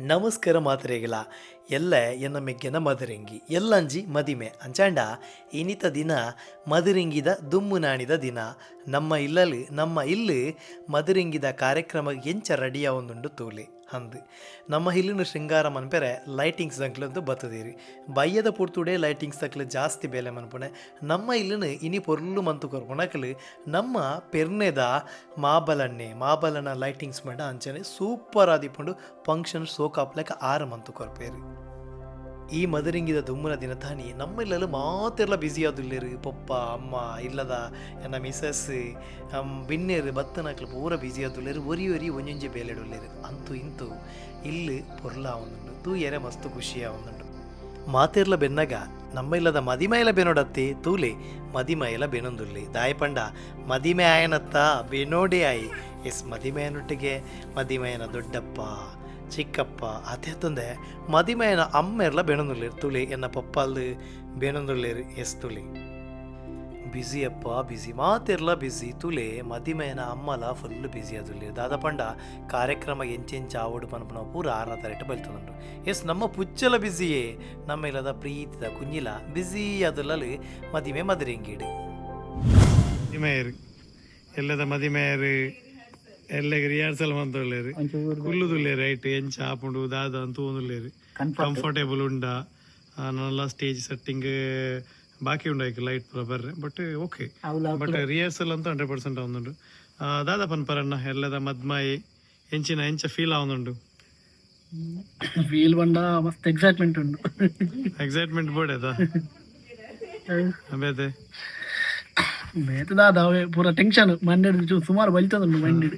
ನಮಸ್ಕಾರ ಮಾತ್ರೆಗಳ ಎಲ್ಲ ಎನ್ನ ಮೆಗ್ಗೆನ ಮದರಿಂಗಿ ಎಲ್ಲಂಜಿ ಮದಿಮೆ. ಅಂಚಾಂಡ, ಇನಿತ ದಿನ ಮದಿರಿಂಗಿದ ದುಮ್ಮು ನಾಣಿದ ದಿನ. ನಮ್ಮ ಇಲ್ಲಲು ನಮ್ಮ ಇಲ್ಲಿ ಮದಿರಿಂಗಿದ ಕಾರ್ಯಕ್ರಮ ಎಂಚ ರೆಡಿಯ ಒಂದುಂಡು ತೂಲೆ. ಅಂದು ನಮ್ಮ ಇಲ್ಲಿನ ಶೃಂಗಾರ ಮನ್ಪೆರೆ ಲೈಟಿಂಗ್ಸ್ ದಂಕ್ಲಂದು ಬತ್ತದೀರಿ ಬಯ್ಯದ ಪುರ್ತುಡೆ ಲೈಟಿಂಗ್ಸ್ ತಕ್ಲು ಜಾಸ್ತಿ ಬೆಲೆ ಮನ್ಪುಣೆ. ನಮ್ಮ ಇಲ್ಲಿನ ಇನಿ ಪೊರ್ಲು ಮಂತು ಕೊರ್ಪುಣಕ್ಲು ನಮ್ಮ ಪೆರ್ನೆದ ಮಾಬಲಣ್ಣೆ ಮಾಬಲನ ಲೈಟಿಂಗ್ಸ್ ಮೇಡ ಅಂಚನೆ ಸೂಪರ್ ಆದಿಪುಂಡು ಫಂಕ್ಷನ್ ಸೋಕಾಪ್ಲೆಕ ಆರು ಮಂತು ಕೊರ್ಪೇರಿ. ಈ ಮದರಿಂಗಿದ ದುಮ್ಮನ ದಿನ ತಾನಿ ಮಾತ್ರ ಮಾತೆಲ್ಲ ಬ್ಯುಸಿ ಆದುಲ್ಲೇರು ಪಪ್ಪ, ಅಮ್ಮ, ಇಲ್ಲದ ಎನ್ನ ಮಿಸಸ್ ಬಿನ್ನೇರು ಬತ್ತನಕ್ಲು ಪೂರ ಬ್ಯುಸಿ ಆದುಲ್ಲೇರು ಒರಿ ಒರಿ, ಒಂಜೊಂಜಿ ಬೇಲೆಡುಲ್ಲೇರು ಅಂತೂ, ಇಂತೂ, ಇಲ್ಲಿ ಪೊರ್ಲ ಆವೊಂದುಂಡು ತೂ ಎರೆ ಮಸ್ತ್ ಖುಷಿಯ ಅವನುಂಡು ಮಾತೆರ್ಲ ಬೆನ್ನಗ ನಮ್ಮೆಲ್ಲದ ಮದಿಮೈಲ ಬೆನೋಡತ್ತಿ, ತೂಲೆ, ಮದಿಮೈಲ ಬೆನೊಂದುಲ್ಲೆ. ದಾಯಪಂಡ ಮದಿಮೆ ಆಯನತ್ತ, ಬೆನೋಡೆ ಆಯಿ. ಎಸ್ ಮದಿಮೆಯನೊಟ್ಟಿಗೆ ಮದಿಮೆಯನ ದೊಡ್ಡಪ್ಪ. ಚಿಕ್ಕಪ್ಪ ಅದೇ ತಂದೆ, ಮದಿಮೆಯನ ಅಮ್ಮೆರ್ಲ തുളി ತುಳಿ ಎನ್ನ ಪಪ್ಪಲ್ದು എസ് ಎಸ್ ತುಳಿ. ಬ್ಯುಸಿ ಅಪ್ಪ ಬ್ಯುಸಿ ಮಾತೆರ್ಲ ಬ್ಯುಸಿ ತುಲೆ ಮದಿಮೇನ ಅಮ್ಮಲ ಫುಲ್ ಬ್ಯುಸಿ ದಾದ ಪಂಡ ಕಾರ್ಯಕ್ರಮ ಎಂಚೆಂಚ ಆವಡು ಪನ್ಪನ ಪೂರ ಆರಾಧರೆಟ್ ಬಲ್ತದುಂಡು ಎಸ್, ನಮ್ಮ ಪುಚ್ಚಲ ಬ್ಯುಸಿಯೇ ನಮ್ಮ ಪ್ರೀತಿದ ಕುಂಜಿಲ ಬ್ಯುಸಿ ಅದುಲ್ಲಲು ಮದಿಮೆ ಮದಿರೆಂಗಿಡು. ಮದಿಮೆಯರು, ಎಲ್ಲದ ಮದಿಮೆಯರು ಎಲ್ಲಗೆ ರಿಹರ್ಸಲ್ ಮಂತೊಳ್ಳೆರು ಕುಲ್ಲುದುಲ್ಲೇರು ಐಟ್ ಎಂಚ ಆಪುಂಡು ದಾದ ಅಂತ ಒಂದುಲ್ಲೇರು ಕಂಫರ್ಟೇಬಲ್ ಉಂಡ. ನಲ್ಲ ಸ್ಟೇಜ್ ಸೆಟ್ಟಿಂಗ್ ಬಾಕಿ ಉಂಡ ಲೈಟ್ ಪೂರ ಬರ್ರೆ ಬಟ್ ಓಕೆ ಬಟ್ ರಿಹರ್ಸಲ್ ಅಂತ ಹಂಡ್ರೆಡ್ ಪರ್ಸೆಂಟ್ ಆವೊಂದುಂಡು ದಾದ ಪನ್ ಪರಣ್ಣ ಎಲ್ಲದ ಮದ್ಮಾಯಿ ಎಂಚಿನ ಎಂಚ ಫೀಲ್ ಆವೊಂದುಂಡು ಫೀಲ್ ಬಂಡ ಮಸ್ತ್ ಎಕ್ಸೈಟ್ಮೆಂಟ್ ಉಂಡು ಎಕ್ಸೈಟ್ಮೆಂಟ್ ಬೋರ್ಡ್ ಅದ ಅವೇ ಪೂರ ಟೆನ್ಷನ್ ಮಂಡ್ಯ ಸುಮಾರು ಬಲಿತದುಂಡು ಮಂಡ್ಯ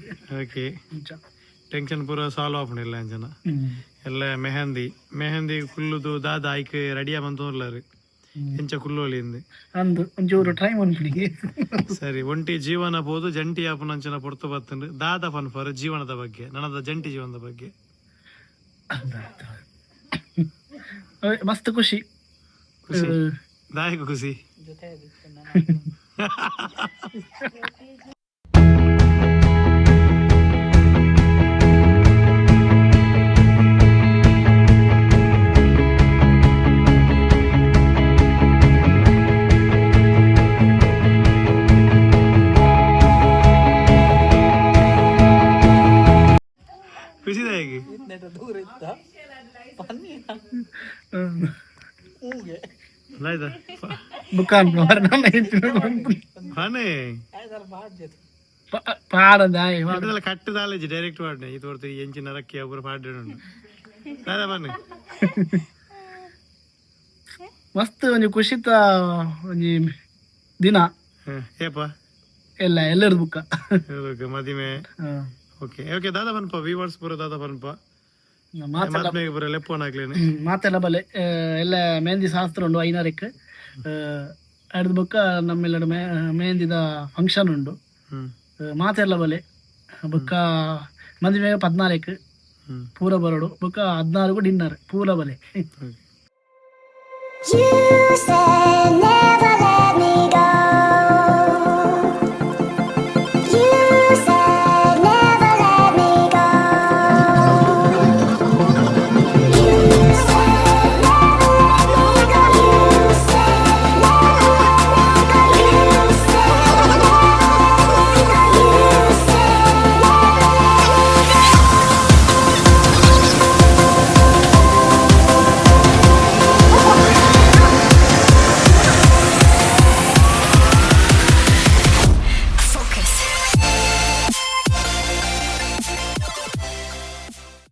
ಓಕೆ ಟೆನ್ಷನ್ ಪೂರ ಸಾಲ್ವ್ ಇಲ್ಲ ಅಂಜನ ಎಲ್ಲ ಮೆಹಂದಿ. ಮೆಹಂದಿ ಕುಲ್ಲುದು ದಾದ ಐಕ್ ರೆಡಿಯ ಬಂತೋರ್ಲಾರು ಎಂಚ ಕುಲ್ಲೋಳಿಂದು ಅಂದು ಒಂಚೂರು ಟ್ರೈ ಮನ್ಪುಳಿಗೆ ಸರಿ ಒಂಟಿ ಜೀವನ ಬೋದು ಜಂಟಿ ಆಪುನಂಚನ ಪೊರ್ತು ಬತ್ತಂಡು ದಾದ ಫಾರ್ ಜೀವನದ ಬಗ್ಗೆ ನನ್ನದ ಜಂಟಿ ಜೀವನದ ಬಗ್ಗೆ. ಮಸ್ತ್ ಖುಷಿ. ಖುಷಿ. ದಾಯಕ ಖುಷಿ. ಖುಷಿ ದಾಯಕ ಆಯ್ತಾ ಬುಕಾನ್ ಫಾನೆ ಪಾಡದಾಯ ಇದೆಲ್ಲ ಕಟ್ಟು ದಾಲೇಜ್ ಡೈರೆಕ್ಟ್ ಪಾಡ್ನೆ. ಇದು ಹೊರತು ಎಂಚಿ ನರಕ್ಕಿ ಒಬ್ಬರು ಪಾಡ್ಡೆ ದಾದ ಬನ್ನಿ. ಮಸ್ತ್ ಒಂಜಿ ಖುಷಿತ ಒಂಜಿ ದಿನ. ಏಪ ಎಲ್ಲ ಎಲ್ಲರದು ಬುಕ್ಕ. ಓಕೆ ಮದಿಮೆ. ಓಕೆ ಓಕೆ ದಾದಾ ಬನ್ಪ ವಿವರ್ಸ್ ಪೂರ ದಾದಾ ಬನ್ಪ. ಮಾತೆಲ್ಲ ಬಲೆ. ಎಲ್ಲ ಮೆಹಂದಿ ಶಾಸ್ತ್ರ ಉಂಡು ಐನಾರಕ್ಕೆ ಅಡ್ದ ಬೊಕ್ಕ ನಮ್ಮೆಲ್ಲಡು ಮೇ ಮೆಹಂದಿದ ಫಂಕ್ಷನ್ ಉಂಡು ಮಾತೆಲ್ಲ ಬಲೆ. ಬುಕ್ಕ ಮದುವೆ ಪದ್ನಾಲ್ಕು ಪೂರ ಬರೋಡು. ಬುಕ್ಕ ಹದಿನಾರು ಡಿನ್ನರ್ ಪೂರ ಬಲೆ.